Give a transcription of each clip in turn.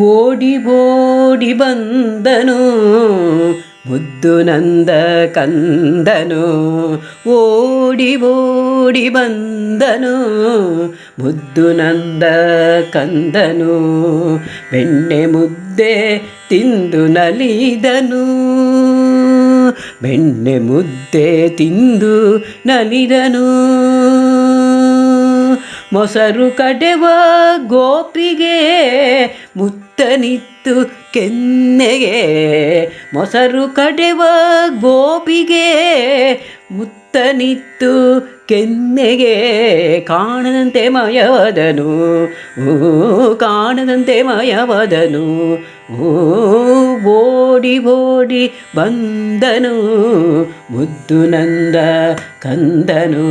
ಓಡಿ ಓಡಿ ಬಂದನು, ಮುದ್ದು ನಂದ ಕಂದನು. ಓಡಿ ಓಡಿ ಬಂದನು, ಮುದ್ದು ನಂದ ಕಂದನು. ಬೆಣ್ಣೆ ಮುದ್ದೆ ತಿಂದು ನಲಿದನು. ಬೆಣ್ಣೆ ಮುದ್ದೆ ತಿಂದು ನಲಿದನು. ಮೊಸರು ಕಡೆವ ಗೋಪಿಗೆ, ಮುತ್ತನಿತ್ತು ಕೆನ್ನೆಗೆ. ಮೊಸರು ಕಡೆವ ಗೋಪಿಗೆ, ಮುತ್ತನಿತ್ತು ಕೆನ್ನೆಗೆ. ಕಾಣದಂತೆ ಮಯವದನು ಕಾಣದಂತೆ ಮಯವದನು ಓಡಿ ಓಡಿ ಬಂದನು, ಮುದ್ದು ನಂದ ಕಂದನು.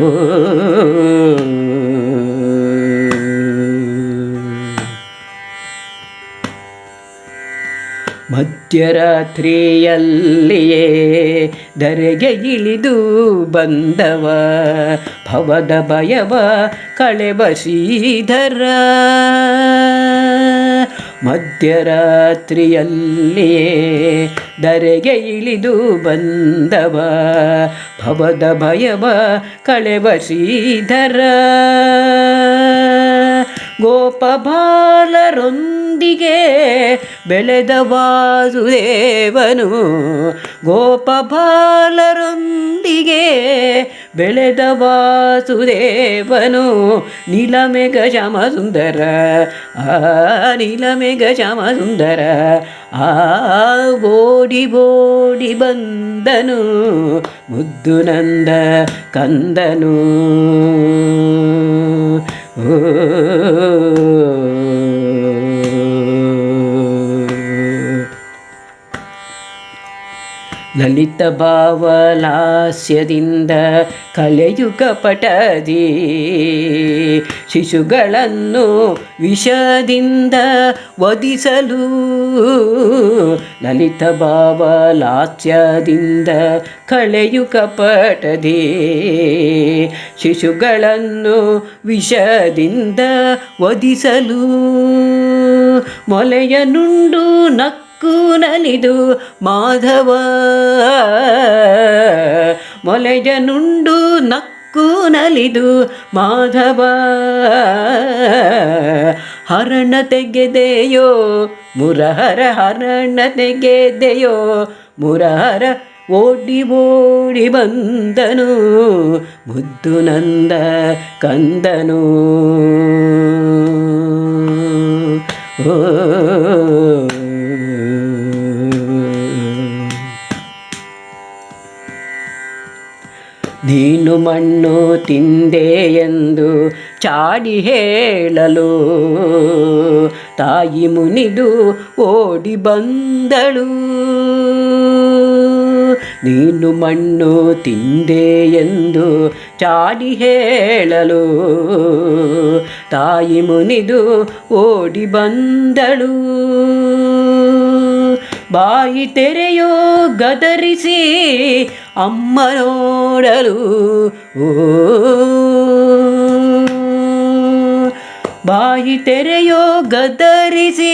ಮಧ್ಯರಾತ್ರಿಯಲ್ಲಿಯೇ ದರೆಗೆ ಇಳಿದು ಬಂದವ ಭವದ ಭಯವ ಕಳೆವ ಶ್ರೀಧರ. ಮಧ್ಯರಾತ್ರಿಯಲ್ಲಿಯೇ ಧರೆಗೆ ಇಳಿದು ಬಂದವ. ಭವದ ಭಯವ ಕಳೆವ ಶ್ರೀಧರ. ಗೋಪಬಾಲರೊಂದಿಗೆ ಬೆಳೆದ ವಾಸುದೇವನು ಗೋಪಬಾಲರೊಂದಿಗೆ ಬೆಳೆದ ವಾಸುದೇವನು. ನೀಲಮೇಘ ಶ್ಯಾಮ ಸುಂದರ ಆ ನೀಲಮೇಘ ಶ್ಯಾಮ ಸುಂದರ ಆ ಓಡಿ ಓಡಿ ಬಂದನು, ಮುದ್ದು ನಂದ ಕಂದನು. ಓ ಲಲಿತ ಭಾವಲಾಸ್ಯದಿಂದ ಕಲೆಯುಗ ಪಟದಿ. ಶಿಶುಗಳನ್ನು ವಿಷದಿಂದ ವಧಿಸಲು ಲಲಿತ ಭಾವಲಾಸ್ಯದಿಂದ ಕಳೆಯುಗ ಪಟದಿ. ಶಿಶುಗಳನ್ನು ವಿಷದಿಂದ ವಧಿಸಲು ಮೊಲೆಯ ನುಂಡು ನಕ್ಕ ನಲಿದು ಮಾಧವ. ಮೊಲೆಯ ನುಂಡು ನಕ್ಕು ನಲಿದು ಮಾಧವ. ಹರಣ ತೆಗೆದೆಯೋ ಮುರಹರ ಹರಣ ತೆಗೆದೆಯೋ ಮುರಹರ ಓಡಿ ಓಡಿ ಬಂದನು, ಮುದ್ದು ನಂದ ಕಂದನು. ಓ ನೀನು ಮಣ್ಣು ತಿಂದೆ ಎಂದು ಚಾಡಿ ಹೇಳಲು. ತಾಯಿ ಮುನಿದು ಓಡಿ ಬಂದಳು. ನೀನು ಮಣ್ಣು ತಿಂದೆ ಎಂದು ಚಾಡಿ ಹೇಳಲು. ತಾಯಿ ಮುನಿದು ಓಡಿ ಬಂದಳು. ಬಾಯಿ ತೆರೆಯೋ ಗದರಿಸಿ ಅಮ್ಮ ನೋಡಲು ಓ ಬಾಯಿ ತೆರೆಯೋ ಗದರಿಸಿ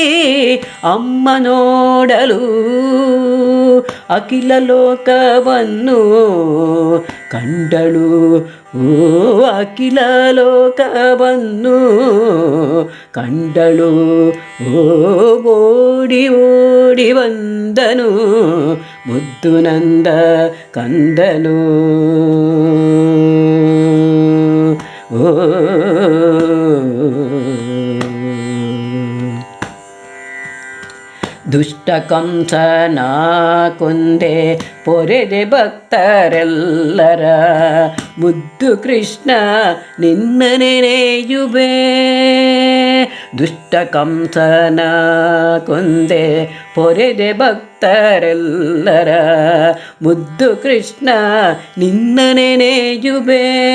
ಅಮ್ಮ ನೋಡಲು ಅಖಿಲ ಲೋಕವನ್ನು ಕಂಡಳು. ಅಖಿಲ ಲೋಕವನ್ನು ಕಂಡಳು. ಓ, ಓಡಿ ಓಡಿ ಬಂದನು. ಮುದ್ದು ನಂದ ಕಂದನು. ದುಷ್ಟ ಕಂಸನ ಕೊಂದೆ ಪೊರೆದೆ ಭಕ್ತರೆಲ್ಲರ. ಮುದ್ದು ಕೃಷ್ಣ ನಿನ್ನ ನೆನೆಯುವೆ. ದುಷ್ಟ ಕಂಸನ ಕೊಂದೆ ಪೊರೆದೆ ಭಕ್ತರೆಲ್ಲರ. ಮುದ್ದು ಕೃಷ್ಣ ನಿನ್ನ ನೆನೆಯುವೆ.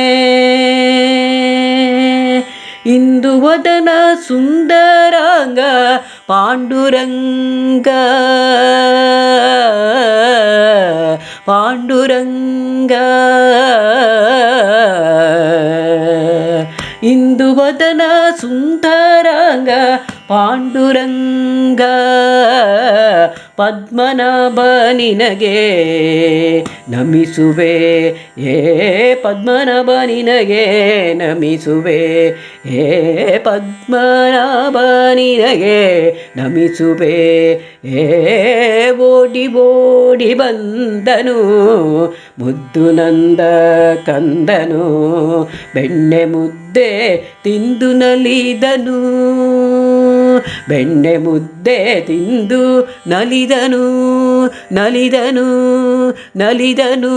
ಇಂದು ವದನ ಸುಂದರಾಂಗ ಪಾಂಡುರಂಗ ಪಾಂಡುರಂಗ ಇಂದು ವದನ ಸುಂದರಾಂಗ ಪಾಂಡುರಂಗ ಪದ್ಮನಾಭ ನಿನಗೆ ನಮಿಸುವೆ. ಏ ಪದ್ಮನಾಭ ನಿನಗೆ ನಮಿಸುವೆ. ಏ ಪದ್ಮನಾಭ ನಿನಗೆ ನಮಿಸುವೆ. ಏ ಓಡಿ ಓಡಿ ಬಂದನು ಮುದ್ದು ನಂದ ಕಂದನು. ಬೆಣ್ಣೆ ಮುದ್ದೆ ತಿಂದು ನಲಿದನು. ಬೆಣ್ಣೆ ಮುದ್ದೆ ತಿಂದು ನಲಿದನು ನಲಿದನು ನಲಿದನು.